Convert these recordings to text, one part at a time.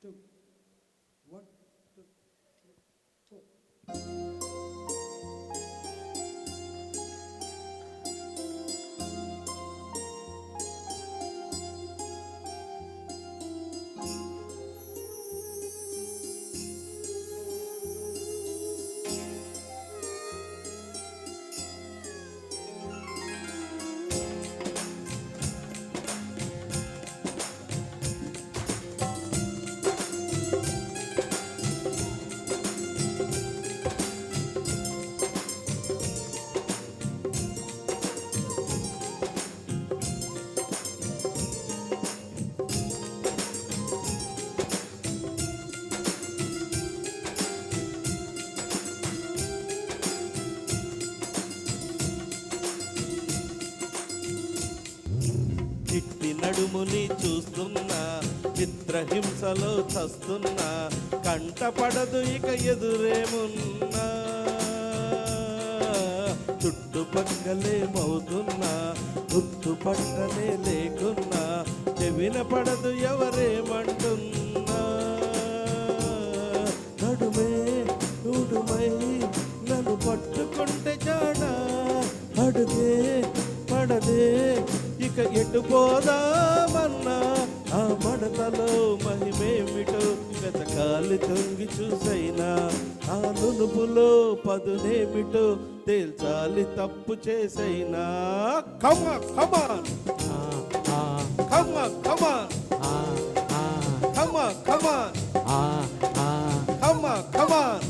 two, one, two, three, four. నడుముని చూస్తున్నా చిత్రహింసలో చస్తున్నా కంటపడదు ఇక ఎదురేమున్నా. చుట్టుపక్కలేమవుతున్నా గుర్తుపట్టనే లేకున్నా చెవిన పడదు ఎవరేమంటున్నా. నడుమే నూడుమై నన్ను పట్టుకుంటే జాడా అడుగే పడదే ఇక ఎటు పోదామన్నా ఆ మడతలో మహిమేమిటో గతకాలి తొంగి చూసైనా. ఆ నునుపులో పదునేమిటో తేల్చాలి తప్పు చేసైనా. కమ కమాన్ కమ కమాన్ కమ కమాన్ కమ కమాన్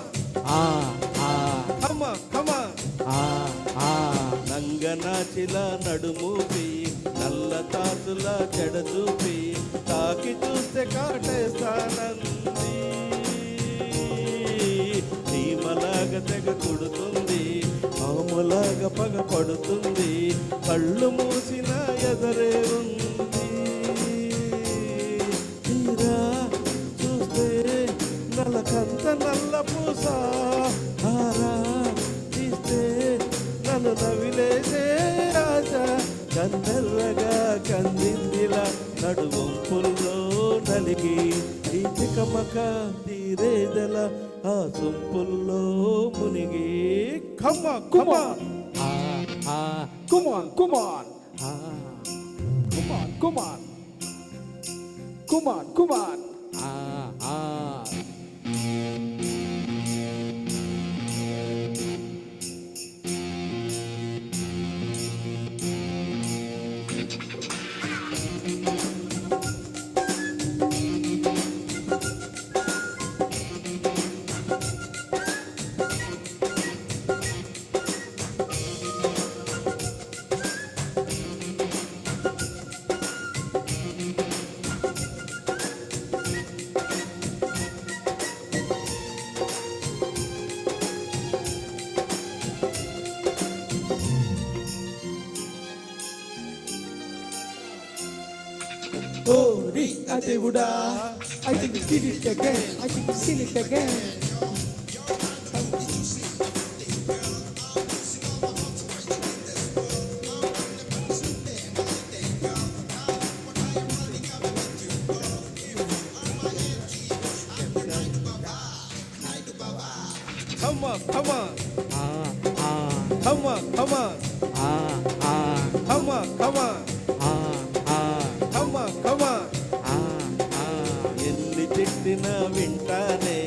నంగనాచిల నడుమూపి నల్ల తాతుల చెడ చూపి తాకి చూస్తే కాటేస్తానంది చీమలాగా తెగ కొడుతుంది మామలాగా పగ పడుతుంది కళ్ళు మూసిన ఎదరే ఉంది. తీరా చూస్తే నలకంత నల్ల పూస హారా తీస్తే నన్ను చేసే ఆశ కందల్లగా కందిందిలా నడువంపుల్లో నలిగి ఈతికమక తీరేదల ఆ సొంపుల్లో మునిగి. కమ్మ Kumar Kumar. Kumar Kumar. Kumar Kumar. on, Oh, Rick Adebuda. I think we did it again. I think we seen it again. Come on, come on. Come on, come on. Ah, ah. Come on, come on. Ah, ah. ఎన్ని వింటానే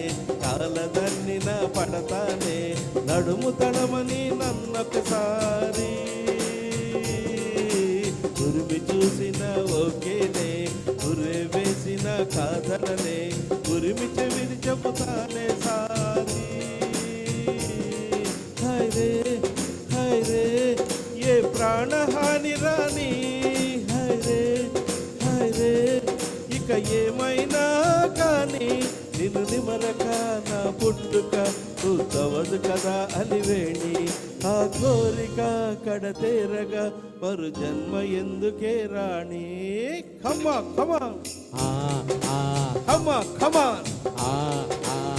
కాలదన్నిన పడతానే నడుము తడమని నన్నొకసారి ఉరిమి చూసిన ఓకేనే ఉరే వేసిన కాదననే ఉరిమి చెవిని చెబుతానే సారి. Hi రే hi రే ఏ ప్రాణహాని రాని హైరే రే hi రే ఇక ఏమైనా నిన్ను నిమరక నా పుట్టుక తవదు కదా అలివేణి ఆ కోరిక కడతేరగా మరు జన్మ ఎందుకే రాణి? కమ్మ కమ Ah, ah, కమ్మ కమ ah, ah,